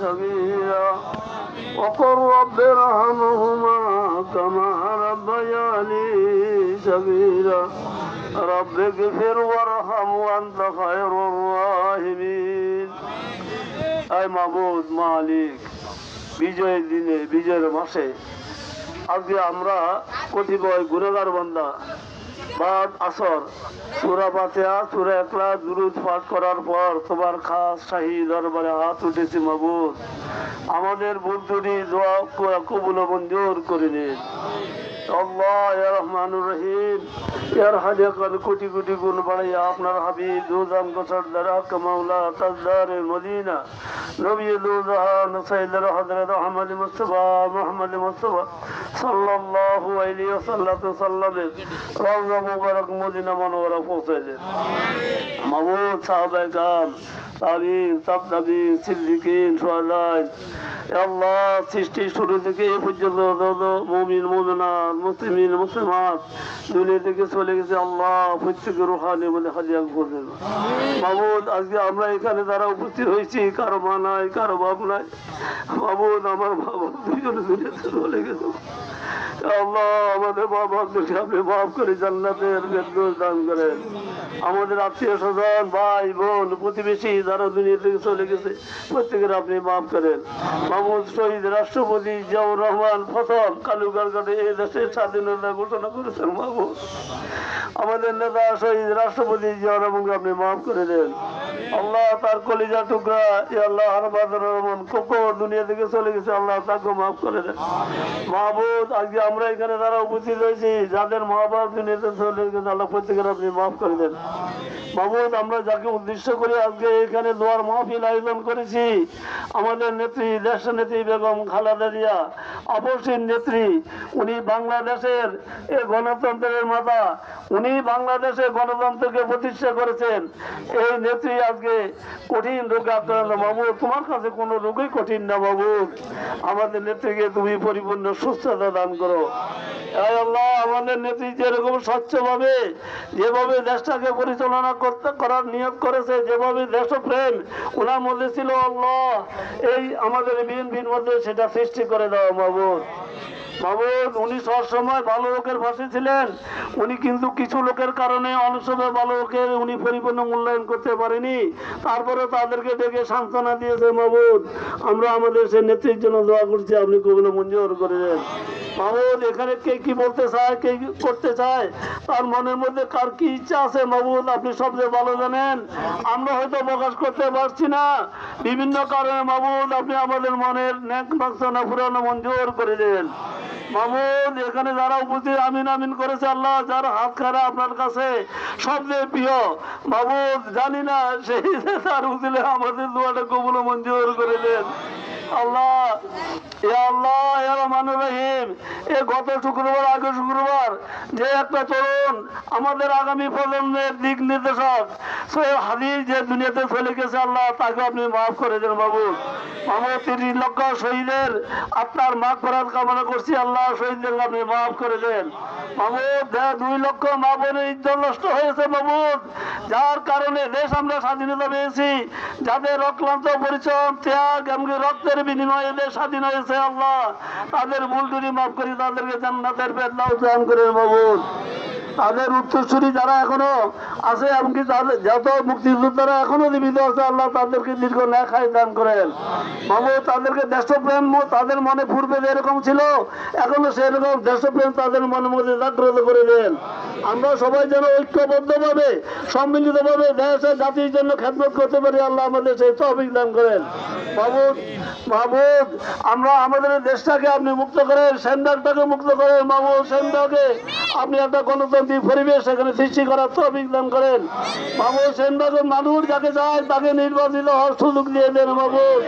صغيرا وقل رب ارحمهما كما ربياني صغيرا رب اغفر وارحم وانت خير الراحمين আয় মাবুদ মালিক বিজয়ের দিনে বিজয়ের মাসে আজকে আমরা কতিপয় গুণগার বান্দা বাদ আসর। সুরা পাতেয়া সুরা একলা দুরুদ পাঠ করার পর তোমার খাস শাহী দরবারে হাত উঠেছে মাবুদ। আমাদের বুদ্ধুরি দোয়া কবুল মঞ্জুর করে নিন। আল্লাহ রহমানুর রহিম। ইয়ার হাজাকাল কোটি কোটি গুণ বাড়াইয়া আপনার হাবিব সাবতাবি সিদ্দিকিন সোহাদাই আল্লাহ সৃষ্টি শুরু থেকে এ পর্যন্ত মুমিন মুমিনাত মুসলিমিন মুসলিমাত দুনিয়া থেকে চলে গেছে আল্লাহ প্রত্যেকে রুহানি বলে হাজিয়া করবেন। মামুদ আজকে আমরা এখানে যারা উপস্থিত হয়েছি কারও মা নাই কারও বাপ নাই। মামুদ আমার বাবা দুজনে দুনিয়াতে চলে গেছে। আল্লাহ আমাদের বাবাদেরকে আপনি মাফ করে, জান্নাতের বেদোষ দান করেন আমাদের আত্মীয় স্বজন, ভাই, বোন, প্রতিবেশী, যারা দুনিয়া থেকে চলে গেছে, প্রত্যেকের আপনি মাফ করেন। মাহমুদ শহীদ রাষ্ট্রপতি জিয়াউর রহমান, ফসল কালুকার ঘাটে এই দেশের স্বাধীনতা ঘোষণা করেছেন মাহমুদ। আমাদের নেতা শহীদ রাষ্ট্রপতি জিয়াউর রহমানকে আপনি মাফ করে দেন। আল্লাহ তার কলিজা টুকরা আল্লাহ রহমান কোকো দুনিয়া থেকে চলে গেছে আল্লাহ তাকে মাফ করে দেন। মাহবুদ আজকে আমরা এখানে তারা উপস্থিত হয়েছি, যাদের মা বাপ দুনিয়াতে চলে গেছে, আল্লাহ প্রত্যেকের আপনি মাফ করে দেন। মাহবুদ আমরা যাকে উদ্দেশ্য করে আজকে এখানে দোয়ার মাহফিল আয়োজন করেছি, আমাদের নেত্রী দেশ নেত্রী বেগম খালেদা জিয়া অপসীর নেত্রী, উনি বাংলাদেশের এ গণতন্ত্রের মাতা, উনি বাংলাদেশে গণতন্ত্রকে প্রতিষ্ঠা করেছেন। এই নেত্রী আজকে কঠিন রোগে আক্রান্ত। বাবু, তোমার কাছে কোনো রোগই কঠিন না বাবু। আমাদের নেত্রীকে তুমি পরিপূর্ণ সুস্থতা দান করো। আল্লাহ! আমাদের নেত্রী যেরকম স্বচ্ছভাবে যেভাবে দেশটাকে পরিচালনা করতে, করার নিয়োগ করেছে, যেভাবে দেশপ্রেম, ওনার মধ্যে ছিল অল্লাহ এই আমাদের বিএনপির মধ্যে সেটা সৃষ্টি করে দেওয়া মাহবুব। এখানে কে কি বলতে চায়, কে করতে চায়, তার মনের মধ্যে কার কি ইচ্ছা আছে মাহবুব আপনি সবচেয়ে ভালো জানেন। আমরা হয়তো প্রকাশ করতে পারছি না। বিভিন্ন কারণে মাহবুব আপনি আমাদের মনের ন্যাক বাক্সনা পুরানো মঞ্জুর করে দেন মামুন, এখানে যারা উপস্থিত, আমিন আমিন করেছে আল্লাহ, যার হাত খারা আপনার কাছে সবচেয়ে প্রিয়। মামুন, জানি না, সেই তার উচিলে আমাদের দোয়াটা কবুল মঞ্জুর করে দেন। আল্লাহ আল্লাহ রহমান রহিম এ গত শুক্রবার, আগে শুক্রবার যে একটা তরুণ আমাদের আগামী প্রজন্মের দিক নির্দেশক হাদিস যে দুনিয়াতে চলে গেছে আল্লাহ, তাকে আপনি মাফ করে দেন বাবু। আমার তিরিশ লক্ষ শহীদের আপনার কামনা করছি, আল্লাহ শহীদদের আপনি মাফ করে দেন। দুই লক্ষ মা বোনের ইজ্জত নষ্ট হয়েছে মামুদ যার কারণে দেশ আমরা স্বাধীনতা পেয়েছি। যাদের অক্লান্ত পরিশ্রম, ত্যাগ, এমনকি রক্তের বিনিময়ে দেশ স্বাধীন হয়েছে আল্লাহ। তাদের ভুল টুরি মাফ করি, তাদেরকে জান্নাতের বেদনা দান করে মামুদ তাদের উত্তরসূরি যারা এখনও আছে এমনকি যত মুক্তিযোদ্ধারা এখনও জীবিত আছে, আল্লাহ তাদেরকে দীর্ঘ ন্যাখায় দান করেন। মামু তাদেরকে দেশপ্রেম তাদের মনে পূর্বে যেরকম ছিল, এখনও সেরকম দেশপ্রেম তাদের মনের মধ্যে জাগ্রত করে দেন। আমরা সবাই যেন ঐক্যবদ্ধভাবে, সম্মিলিতভাবে দেশের জাতির জন্য খেদমত করতে পারি, আল্লাহ আমাদের সেই তহবিক দান করেন। মাহবুদ মাহবুদ আমরা আমাদের দেশটাকে আপনি মুক্ত করেন, সেন্টারটাকে মুক্ত করেন মাহবুদ সেন্টারকে আপনি একটা গণতান্ত্রিক পরিবেশ এখানে সৃষ্টি করার তফিক দান করেন। মাহবুদ সেন্টারের মানুষ যাকে যায় তাকে নির্বাচিত হওয়ার সুযোগ দিয়ে দেন মাহবুদ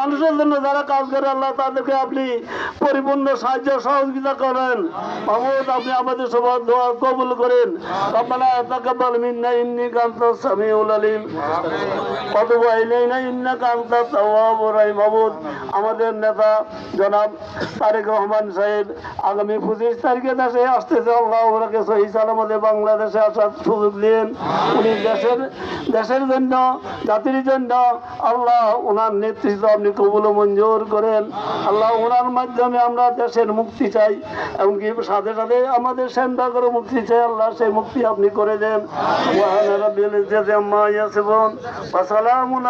মানুষের জন্য যারা কাজ করে আল্লাহ তাদেরকে আপনি পরিপূর্ণ সাহায্য, সহযোগিতা করেন। মাহবুদ আপনি আমাদের সবার দোয়া কবুল করেন। রব্বানা তাকাব্বাল মিন্না ইন্নিকা আনতাস সামিউল আমাদের নেতা জনাব তারেক রহমান সাহেব আগামী পঁচিশ তারিখে দেশে আসতেছে। আল্লাহ ওনাকে সহি সালামতে বাংলাদেশে আসার সুযোগ দিন উনি দেশের দেশের জন্য, জাতির জন্য আল্লাহ ওনার নেতৃত্ব আপনি কবুল মঞ্জুর করেন। আল্লাহ ওনার মাধ্যমে আমরা দেশের মুক্তি চাই এমনকি সাথে সাথে আমাদের সেন্টারও মুক্তি চাই। আল্লাহ সেই মুক্তি আপনি করে দেন। সালামুন